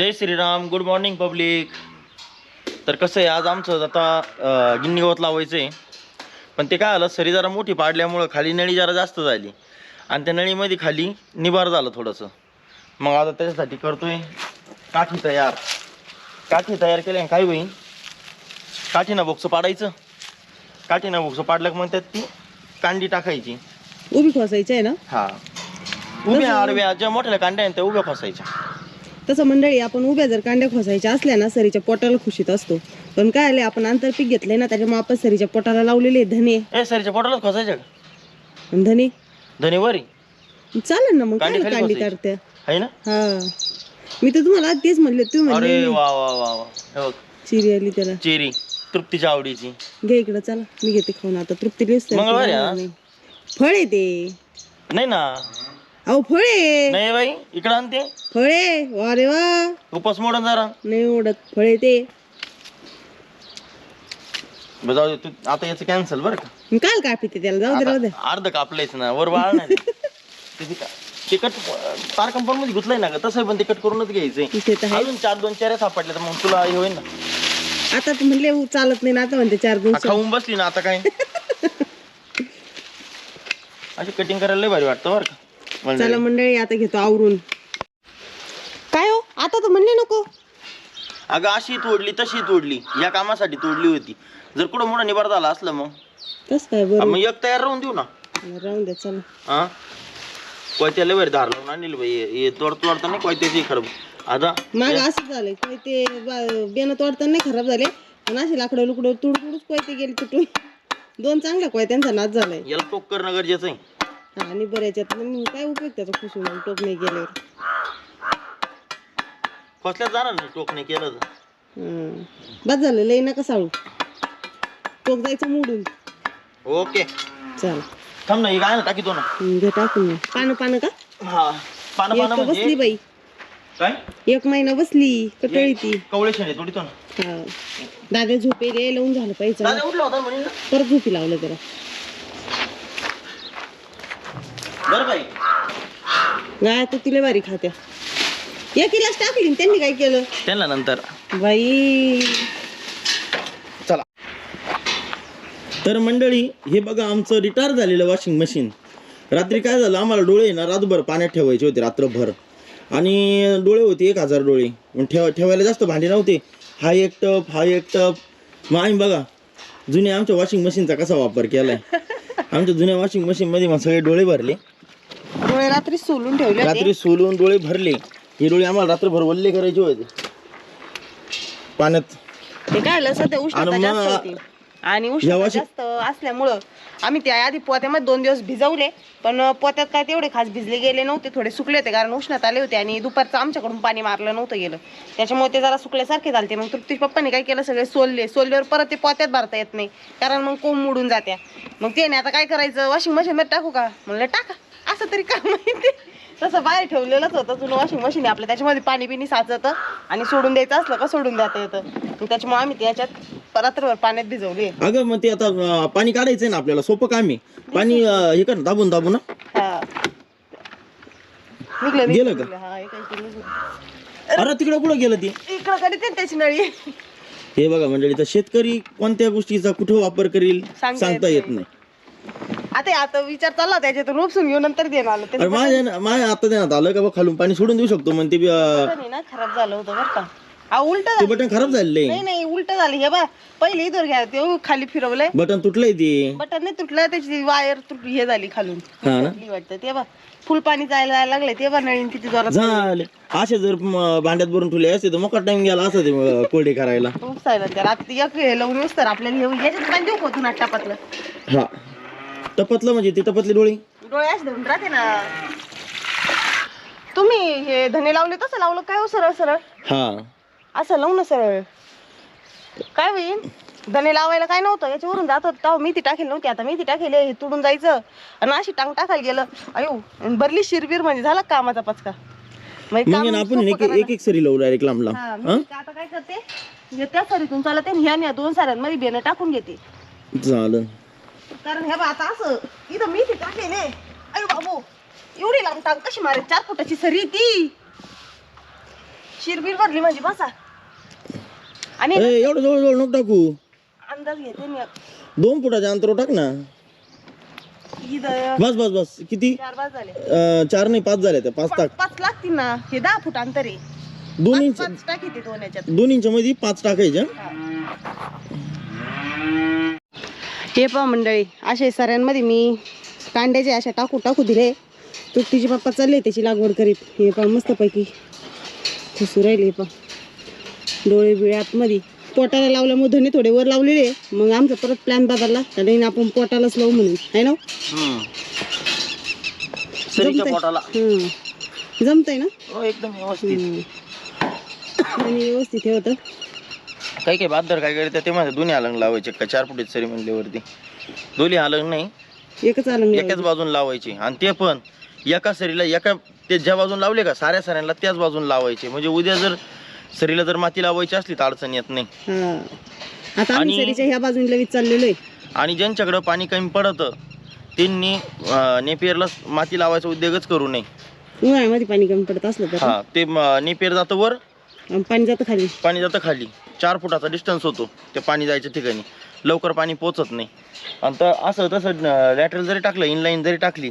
जय Shriram good morning public तर कसं आहे आज आमचं आता गिन्नी गवत लावायचं आहे पण ते काय आलं सरी जरा मोठी पाडल्यामुळं खाली नळी जरा जास्त झाली. आणि त्या नळीमध्ये खाली निबार झालं थोडंसं. मग आता त्याच्यासाठी करतोय काठी तयार. काठी तयार केल्या काय होईल? काठीनं बोक्स पाडायचं. काठीनं बोक्स पाडलं की मग त्यात ती कांडी टाकायची. उभी खोसायची आहे ना? हा. उभ्या आडव्या ज्या मोठ्या कांड्या आहेत त्या उभ्या फसायच्या तसं मंडळी आपण उभ्या जर कांड्या खोसायच्या असल्या ना सरीच्या पोटाला खुशीत असतो. पण काय आले आपण आंतरपीक घेतलंय ना त्याच्यामुळे आपण सरीच्या पोटाला लावलेले धने. ए सरीच्या पोटालाच का? आणि धने? धनी वरी? चालेल ना मग कांडी काय खाली कांडी खोसायची. काढते आहे ना? हा. मी तर तुम्हाला तेच म्हणले तुम्ही अरे म्हणले वा वा वा वा. हे बघ. चिरी आली त्याला. चेरी. तृप्तीच्या आवडीची. घे इकडं चला. मी घेते खाऊन. आता तृप्ती दिसते. मंगळवारी आहे फळ आहे ते. नाही ना. अहो फळ. नाही बाई इकडं आणते फळ. वा रे वा. उपास मोडून जरा नाही ओढत फळ ते. बरं जाऊ दे तू आता याचं कॅन्सल बरं का? मी काल काय पिते त्याला जाऊ दे राहू दे. आता अर्ध कापलंयच ना वर वाळ नाही. ते का तिकट तार कंपाऊंडमध्ये गुतलंय ना ग तसं पण तिकट करूनच घ्यायचंय. ते तर आहे. अजून चार दोन चार सापडले तर मग तुला हे होईल ना. आता तर म्हणले उ- चालत नाही ना आता म्हणते चार हा, दिवस खाऊन बसली ना आता काय अशी कटिंग करायला लय भारी वाटतं बरं का. चला मंडळी आता घेतो आवरून. काय हो? आता तर म्हणले नको. अगं अशी तोडली तशी तोडली. या कामासाठी तोडली होती. जर कुठं मोठा निबार झाला असलं मग. कस काय बरं. मग एक तयार राहून देऊ ना. राहून द्या चला. हा? कोयत्याला बरं धार लावून आणली बाई. हे तोड तोडता नाही कोयत्याची खरं आता माग असं झालंय काय ते बेनं तोडताना नाही खराब झाले. पण असे लाकडं लुकडं तुड तुडच कोयते गेले तुटून. दोन चांगल्या कोयत्यांचा नाच झालाय. याला टोक करणं गरजेचं आहे. आणि बऱ्याच्यात मग काय उपयोग त्याचा खुसून मग टोक नाही गेल्यावर कसल्याच जाणार नाही टोक नाही केलं तर? हं. बस झालं लई नका साळू. टोक जायचं मोडून. ओके. चला. थांब ना हे काय ना टाकीतो ना हं, घे टाकून. मग. पानं पानं का? हा. पानं एक पानं तर बसली म्हणजे बाई. काय? एक महिना बसली कटळी ती. कवळे शेणे तोडीतो ना. हा. दादा झोपेले लावून झालं पाहिजे. दादा उठला होता म्हणे ना? परत झोपी लावलं त्याला बरं बाई. गाय तर तिला बारी खात्या. एकीलाच टाकली न त्यांनी काय केलं? त्यांना नंतर. बाई. चला. तर मंडळी हे बघा आमचं रिटायर झालेलं वॉशिंग मशीन रात्री काय झालं? आम्हाला डोळे ना रातभर पाण्यात ठेवायचे होते रात्रभर. आणि डोळे होते एक हजार डोळे. ठेवा ठेवायला जास्त भांडे नव्हते. हा एक टप हा एक टप. मग आम्ही बघा जुन्या आमच्या वॉशिंग मशीनचा कसा वापर केलाय? आमच्या जुन्या वॉशिंग मशीनमध्ये मग सगळे डोळे भरले. डोळे रात्री सोलून ठेवले. रात्री सोलून डोळे भरले. हे डोळे आम्हाला रात्रभर वल्ले करायचे होते. पाण्यात. ते काय झालं? सध्या उष्णता आणि जास्त मग- होती. आणि उष्णता यावर्षी- जास्त असल्यामुळं आम्ही त्या आधी पोत्यामध्ये दोन दिवस भिजवले. पण पोत्यात काय तेवढे खास भिजले गेले नव्हते थोडे सुकले होते कारण उष्णता आले होते आणि दुपारचं आमच्याकडून पाणी मारलं नव्हतं गेलं. त्याच्यामुळे ते जरा सुकल्यासारखे झालते. मग तृप्ती पप्पाने काय केलं? सगळे सोलले. सोलल्यावर परत ते पोत्यात भरता येत नाही. कारण मग कोंब मोडून जात्या. मग ते नाही आता काय करायचं? वॉशिंग मशीन मध्ये टाकू का? म्हणलं टाका. असं तरी काय माहिती? तसं बाहेर ठेवलेलंच होतं जुनं वॉशिंग मशीन आपलं. त्याच्यामध्ये पाणी बिणी साचतं आणि सोडून द्यायचं असलं का सोडून देता येतं. त्याच्यामुळे आम्ही त्याच्यात रात्रभर पाण्यात भिजवली अगं मग ते आता पाणी काढायचंय ना आपल्याला सोपं काम आहे. पाणी हे कर दाबून दाबून हा. गेलं का? अरे तिकडं कुठं गेलं ते? इकडं कडे ते त्याची नळी हे बघा मंडळी तर शेतकरी कोणत्या गोष्टीचा कुठं वापर करील सांगता येत नाही. आता आता विचार चालला त्याच्यातून उपसून घेऊन नंतर देणार आलं. अरे त्याचं माझ्या आता देण्यात आलं का बा खालून पाणी सोडून देऊ शकतो म्हणते बी, अं, बटन आहे ना खराब झालं होतं बरं का. हा उलट ते बटन खराब झालेलं नाही नाही उलट झालं. हे बा पहिले इथवर घ्या ते खाली फिरवलंय. बटन तुटलंय ते. बटन नाही तुटलं त्याची वायर तुट हे झाली खालून. हा ना. तुटली वाटतं. ते बा फुल पाणी जायला जायला लागले ते बा नळीन किती जोरात झाले. असे जर म, भांड्यात भरून ठेवले असते तर मोका टाइम गेला असं ते अं, कोरडे करायला. उपसायला त्या रात्री एक हे लावून तर आपल्याला हे याच्यात पाणी देऊ का तू नाटापातलं हा. टपतलं म्हणजे ते टपतले डोळे? डोळे असे धरून राहते ना. तुम्ही हे धने लावले तसं लावलं काय हो सरळ सरळ? हा. असं लावू ना सरळ. काय होईल धने लावायला काय नव्हतं याच्यावरून जात होत. तेव्हा मेथी टाकेल नव्हती आता मेथी टाकेल हे तुडून जायचं. आणि अशी टांग टाकायला गेलं. अयो आणि भरली शिरबीर म्हणजे झाला कामाचा पचका? म्हणजे काम ना आपण सोपं एक एक एक सरी लावू डायरेक्ट लांब लांब. हा, हा? मी आता काय करते? हे त्या सरीतून चालते आणि ह्या दोन साऱ्यांमध्ये बेनं टाकून घेते. चालेल कारण हे बा आता असं इथं मी ती टाकेले अयो बाबू एवढी लांब टाक कशी मारे चार फुटाची सरी ती. शिरबीर भरली म्हणजे बसा. आणि ए, एवढं जवळ जवळ नको टाकू. अंदाज घेते मी दोन फुटाच्या अंतर टाक ना. इथं बस बस बस. किती? चार पाच झाले. अं, चार नाही पाच झाले त्या पाच टाक. पाच लागतील ना. हे दहा फूट अंतर आहे. दोन पाच इंच पाच टाकी ते दोन याच्यात. दोन इंच मध्ये पाच टाकायच्या हे. पहा मंडळी असे सऱ्यांमध्ये मी कांड्याचे अशा टाकू टाकू दिले. तुकटीचे पप्पा चालले त्याची लागवड करीत. हे पहा मस्तपैकी खुसू राहिले हे पहा. डोळे बिळे आतमध्ये. पोटाला लावल्यामुळे धने थोडे वर लावलेले मग आमचा परत प्लॅन बदलला. कारण आपण पोटालाच लावू म्हणून. आहे ना? जमतंय. ना? हो एकदम व्यवस्थित. आणि व्यवस्थित हे होतं. काही काही बहादर काय करते ते माझ्या दोन्ही अलंग लावायचे का? चार फुटीत सरी म्हणल्यावरती. दोन्ही अलंग नाही. एकच आलं एकाच बाजून लावायचे. आणि ते पण एका सरीला एका ते ज्या बाजून लावले का साऱ्या सऱ्यांना त्याच बाजून लावायचे. म्हणजे उद्या जर सरीला जर माती लावायची असली तर अडचण येत नाही. आता आम्ही आणि- सरीच्या ह्या बाजूने लगेच चाललेलो आहे. आणि ज्यांच्याकडं पाणी कमी पडतं त्यांनी अं, नेपियरला माती लावायचा उद्योगच करू नये. उन्हाळ्यामध्ये पाणी कमी पडत असलं तर. हा ते म- नेपियर जातं वर आणि पाणी जातं खाली. पाणी जातं खाली. चार फुटाचा डिस्टन्स होतो ते पाणी जायच्या ठिकाणी. लवकर पाणी पोचत नाही. आणि तर असं तसं लॅटरल जरी टाकलं इनलाईन जरी टाकली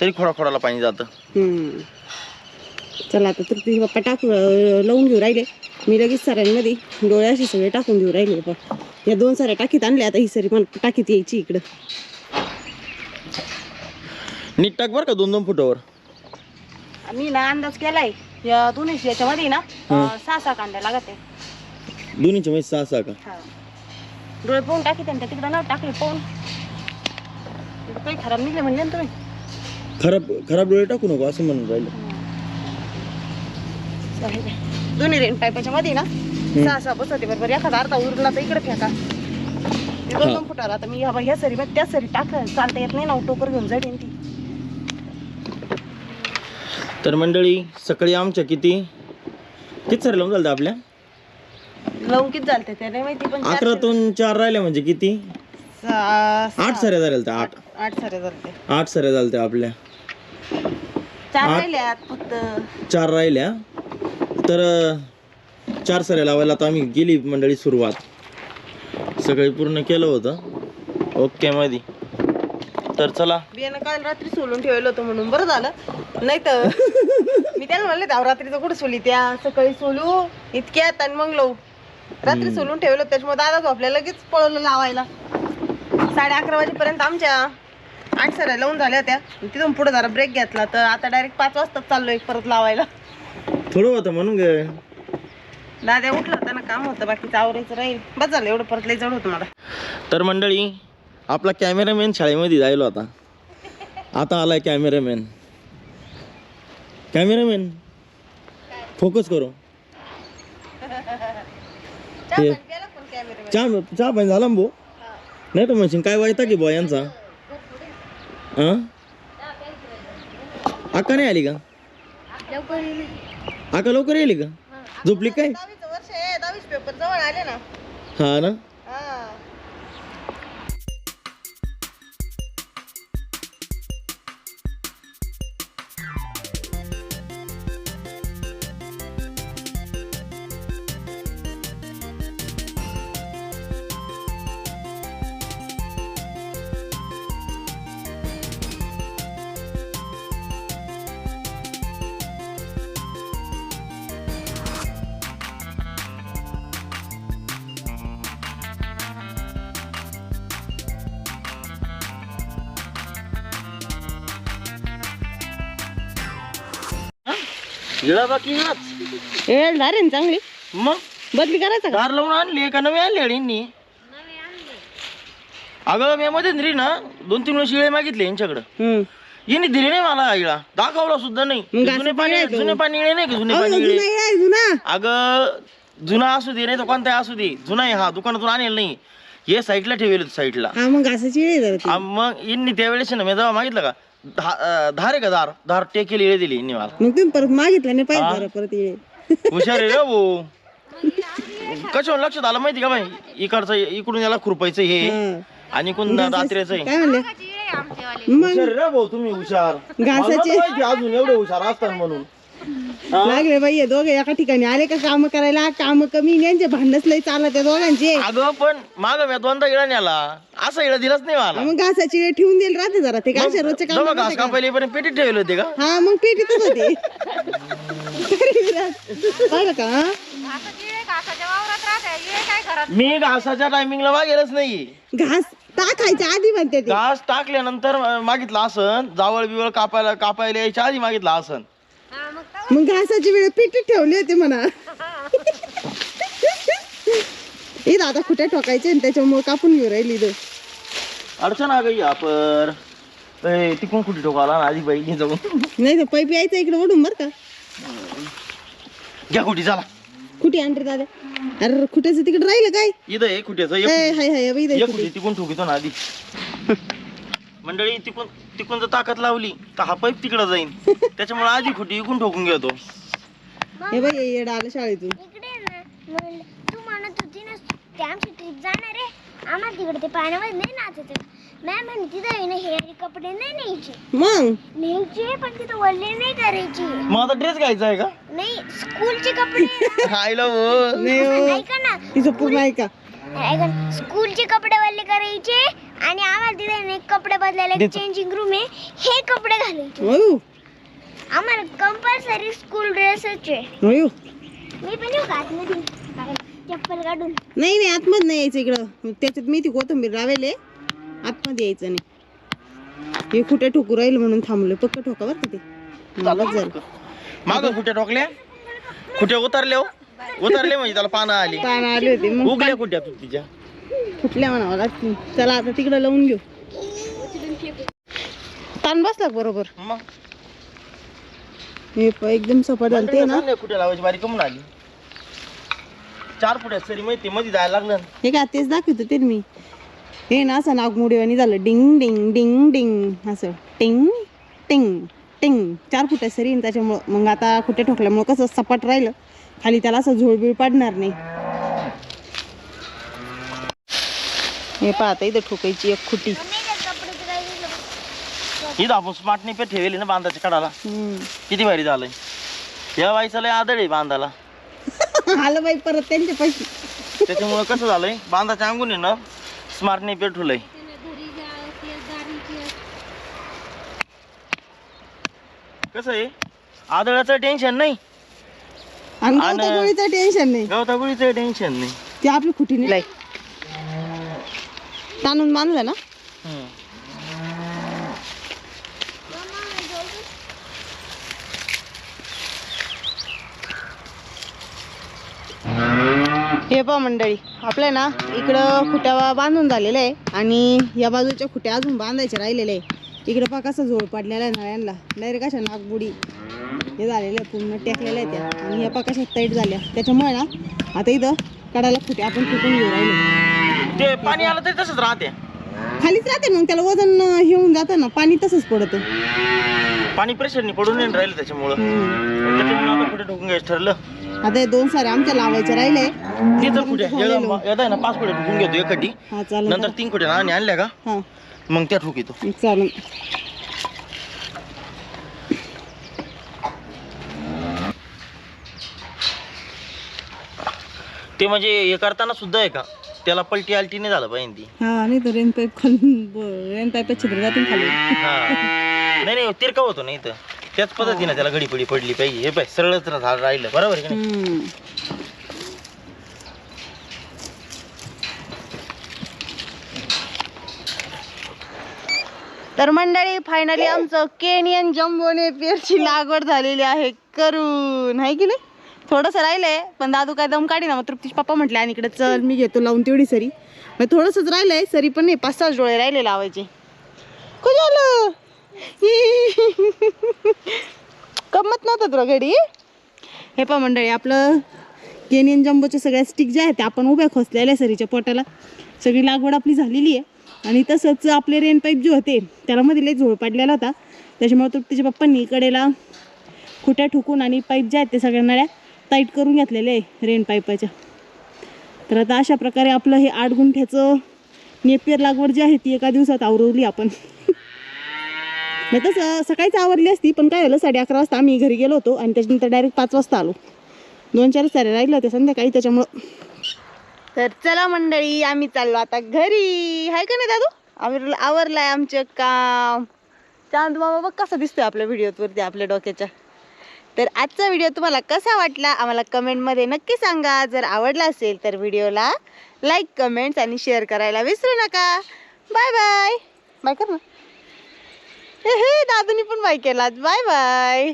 तरी खोडा खोडाला पाणी जातं. हम्म. चला आता तर तुझे पप्पा टाकू लावून घेऊ राहिले. मी लगेच सऱ्यांमध्ये डोळे असे सगळे टाकून घेऊ राहिले पण या दोन साऱ्या टाकीत आणल्या आता ही सरी मला टाकीत यायची इकडं. नीट टाक बरं का दोन दोन फुटावर. मी ना अंदाज केलाय या दोन्ही याच्यामध्ये ना अं, सहा सहा कांद्या लागत आहे दोन्हीच्या मध्ये सहा सहा का? हा. डोळे पाहून टाकीत आणि त्या तिकडं ना टाकले पाहून. तिकडं काही खराब निघले म्हणले ना तुम्ही. खराब खराब डोळे टाकू नको असं म्हणून राहिलं. चालेल. दोन्ही रेन पाईपाच्या मध्ये ना सहा सहा बसवते बरोबर. एखादा अर्धा उरला तर इकडे फेका. ते दोन दोन फुटावर आता मी ह्या ह्या सरी बघ त्या सरी टाक चालता येत नाही ना टोकर घेऊन जाईन ती. तर मंडळी सकाळी आमच्या किती? किती सर लावून चालतं आपल्या? लावून किती चालते ते नाही माहिती पण अकरातून चार राहिल्या म्हणजे किती? सहा- आठ सऱ्या झाल्या त्या आठ. आठ सऱ्या चालते आठ सऱ्या झाल्या आपल्या. चार फक्त. राहिल्या. तर अं, चार सऱ्या लावायला आता आम्ही गेली मंडळी सुरुवात. सगळी पूर्ण केलं होतं. ओके मध्ये तर चला. बियाणं काल रात्री सोलून ठेवलं होतं म्हणून बरं झालं. नाही तर मी त्याला म्हणले त्या रात्रीचं कुठे सोली? त्या सकाळी सोलू इतक्यात आणि मग लावू. रात्री सोलून ठेवलं त्याच्यामुळे दादा झोपल्या लगेच पळवलं लावायला. साडे अकरा वाजेपर्यंत आमच्या आठ सऱ्या लावून झाल्या होत्या. तिथून पुढे जरा ब्रेक घेतला तर आता डायरेक्ट पाच वाजता चाललोय परत लावायला. थोडं होतं म्हणून ग. दादा उठला होता ना काम होतं बाकीचं आवरायचं राहील. बस झालं एवढं परत लई जड होतं मला. तर मंडळी आपला कॅमेरामॅन शाळेमध्ये जायलो आता. आता आलाय कॅमेरामॅन कॅमेरामॅन फोकस करू. कॅमेरा चहा चहा पाणी झाला ना भाऊ? नाही तर म्हणशील काय वायता की बुवा यांचा? हां? अक्का नाही आली का? अक्का लवकर येईल का? झोपली काय? दहावीचं वर्ष आहे दहावीच पेपर जवळ आले ना. हा ना? इळा बाकी वेळ झाले ना चांगली. मग? बदली करायचं का? दार लावून आणली का? नवी आणली अडींनी अगं मी मध्ये री ना दोन तीन वेळेस इळे मागितले यांच्याकडं. हम्म. यांनी दिले नाही मला इळा दाखवला सुद्धा नाही. मग जुने पाणी तो? जुने पाणी इळे नाही का? जुने अहो, पाणी जुना इळे आहे, जुना. अगं जुना असू दे नाही तर कोणताही असू दे. जुना आहे हा दुकानातून आणेल नाही. हे साईडला ठेवेल साईडला. हा मग घासाची वेळ जरा ती. आ, मग यांनी त्यावेळेस ना मी जेव्हा मागितलं का धा- धार आहे का दार दार टेकेल इळे दिली यांनी मला मग तुम्ही परत मागितलं नाही हा? पाहिजे जरा परत येईल हुशार आहे रे भाऊ. कशावर लक्षात आलं माहिती का बाई? इकडचं इकडून याला खुरपायचं हे. हा. आणि कोण रात्रीचं आहे काय म्हणले? मग हुशार आहे रे भाऊ तुम्ही हुशार. मला घासाचे नव्हतं माहिती अजून एवढे हुशार असतात म्हणून. लागले बाई हे दोघे एका ठिकाणी आले का काम करायला? काम कमी यांचे भांडणच लय चालला त्या दोघांचे. अगं पण माग मी दोनदा इळा नेला. असा इळा दिलाच नाही मला. मग घासाची वेळ ठेवून दिली राहते जरा. ते काय रोजचे काम घास का? कापायला पण पेटीत ठेवले होते का? हा मग पेटीतच होते. तरी विराट. पाहिलं का हा? मी घासाच्या टायमिंगला मागेलच नाही. घास टाकायच्या आधी म्हणते ते. घास टाकल्यानंतर मागितलं आसन. जावळ बिवळ कापायला कापायला यायच्या आधी मागितलं आसन. मग घासाची वेळ पेटीत ठेवली होती म्हणा. हे दादा कुठे ठोकायचे आणि त्याच्यामुळे कापून घेऊ राहिली इथं. अडचण आ गई ए, तिकडून कुठे ठोकाला आधी बहिणी जाऊन. नाही तर पैप यायचं इकडे ओढून बर का? घ्या कुठे चला. कुठे आणते दादा? अरे कुठेच तिकडे राहिलं काय? इथं आहे कुठेच? ए, हाय हाय बाई इथं. कुठे? तिकडून ठोकितो ना आधी. मंडळी तिकून तिकून जर ताकद लावली तर हा पाईप तिकडं जाईन. त्याच्यामुळे आधी कुठे इकून ठोकून घेतो. हे येडं आलं शाळेतून. इकडे ना म्हणलं, तू म्हणत होती ना ते आमची ट्रिप जाणार आहे. आम्हाला तिकडे ते पाण्यामध्ये नाही नाचायचं. मॅम म्हणे तिथं आहे ना हे आणि कपडे नाही न्यायचे. मग? न्यायचे पण तिथं वल्ले नाही करायचे. मग आता ड्रेस घ्यायचा आहे का? नाही स्कूलचे कपडे खायला हो नाही हो. ऐका ना तिचं पूर्ण ऐका. ऐका ना, स्कूलचे कपडे वल्ले करायचे आणि आम्हाला तिथे कपडे बदलायला. चेंजिंग रूम आहे. हे कपडे घालायचे आम्हाला कंपल्सरी स्कूल ड्रेसच आहे. मी पण येऊ का आतमध्ये? चप्पल काढून. नाही नाही आतमध्ये नाही यायचं इकडं. त्याच्यात मी ती कोथंबीर लावेले. आतमध्ये यायचं नाही. हे कुठे ठोकू राहील म्हणून थांबलं पक्क ठोका बरं ते? झालं माग कुठे ठोकल्या. कुठे उतरले हो. उतरले म्हणजे त्याला पानं आली. ताण आले होते. मग उगल्या कुठे तू तिच्या. कुठल्या म्हणावं लागतील. चला आता तिकडं लावून घेऊ. ताण बसला बरोबर. मग? हे प- एकदम सपाट झालं. ते ना? कुठे लावायची? बारी कमून आली. चार फुट्यात सरी माहिती मध्ये जायला लागलं. हे काय तेच दाखवतो ते मी. हे ना असं नागमोडीवाणी झालं. डिंग डिंग डिंग डिंग. असं टिंग टिंग टिंग. चार फुटा सरी त्याच्यामुळं मग आता कुठे ठोकल्यामुळं कसं सपाट राहिलं. खाली त्याला असं झोळबीळ पडणार नाही. हे पाहता इथं ठोकायची एक खुटी. इथं आपण स्मार्ट पे ठेवली ना बांधाच्या कडाला. हम्म. किती भारी झालंय. या बाईचा लय आदळ आहे बांधाला. आलं बाई परत त्यांचे पैसे त्याच्यामुळं कसं झालंय बांधाच्या अंगून आहे ना स्मार्ट पे ठेवलंय कसं आहे? आदळाचं टेन्शन नाही. आणि टेन्शन नाही. गवतागुळीचं टेन्शन नाही. ते आपली खुटी नाही. ताणून बांधलं ना? हे पहा मंडळी आपल्या ना इकडं खुट्या बांधून झालेलं आहे आणि या बाजूच्या खुट्या अजून बांधायच्या राहिलेल्या आहे. इकडं पहा कसं जोड पडलेला आहे नळ्यांना. डायरेक्ट कशा नागबुडी हे झालेलं आहे पूर्ण टेकलेलं आहे त्या. आणि ह्या पहा कशा तैट झाल्या. त्याच्यामुळे ना आता इथं कडाला खुट्या आपण फुटून घेऊ राहिलो. ते पाणी आलं तरी तसंच राहते. खालीच राहते मग त्याला वजन अं, हे होऊन जातं ना पाणी तसंच पडतं. पाणी प्रेशरनी पडून नाही राहिलं त्याच्यामुळं. त्याच्यामुळे आता कुठे ठोकून घ्यायचं ठरलं? आता हे दोन सारे आमच्या लावायचे राहिले. तिथं कुठे? येत आहे ना पाच कुठे ठोकून घेतो एकटी हा चालेल नंतर तीन कुठे आणि आणल्या का? हा. मग त्या ठोकितो. चालेल. ते म्हणजे हे करताना सुद्धा आहे का? त्याला पलटी आलटी नाही झालं पाहिजे ती हा नाही तर रेन पाईप खालून रेन पाईप छिद्र जातील खाली. हा. नाही नाही तिरका होतो नाही तर त्याच पद्धतीने त्याला घडी पडी पडली पाहिजे. हे पाय सरळच रा- राहिलं. बरोबर आहे की नाही? हम्म. तर मंडळी फायनली आमचं केनियन जम्बोने पेरची लागवड झालेली आहे. करून. आहे की नाही? थोडंसं राहिलंय पण दादू काय दम काढी ना मग तृप्तीश पप्पा म्हटले आणि इकडे चल मी घेतो लावून तेवढी सरी. मग थोडंसंच राहिलंय सरी पण नाही पाच सहा डोळे राहिले लावायचे. कुठे आलं? गमत नव्हतं तुला घडी? हे पहा मंडळी आपलं केनियन जम्बोच्या सगळ्या स्टिक ज्या आहेत त्या आपण उभ्या खोसलेल्या सरीच्या पोटाला. सगळी लागवड आपली झालेली आहे. आणि तसंच आपले रेन पाईप जे होते त्याला मध्ये लई झोळ पडलेला होता. त्याच्यामुळे तृप्तीच्या पप्पांनी कडेला खुट्या ठुकून आणि पाईप ज्या आहेत ते सगळ्या नळ्या टाईट करून घेतलेले आहे रेन पाईपाच्या. तर आता अशा प्रकारे आपलं हे आठ गुंठ्याचं नेपियर लागवड जी आहे ती एका दिवसात आवरवली आपण. नाही तसं सकाळीच आवरली असती पण काय झालं साडे अकरा वाजता आम्ही घरी गेलो होतो आणि त्याच्यानंतर डायरेक्ट पाच वाजता आलो. दोन चार सारे राहिलं होते संध्याकाळी त्याच्यामुळं. तर चला मंडळी आम्ही चाललो आता घरी. आहे का नाही दादू? आम्ही आवरलाय आमचं काम. चांद मामा बघ कसा दिसतोय आपल्या व्हिडिओत वरती आपल्या डोक्याच्या. तर आजचा व्हिडिओ तुम्हाला कसा वाटला आम्हाला कमेंटमध्ये नक्की सांगा. जर आवडला असेल तर व्हिडिओला लाईक कमेंट्स आणि शेअर करायला विसरू नका. Bye bye. बाय कर ना. हे दादूनी पण बाय केला बाय बाय.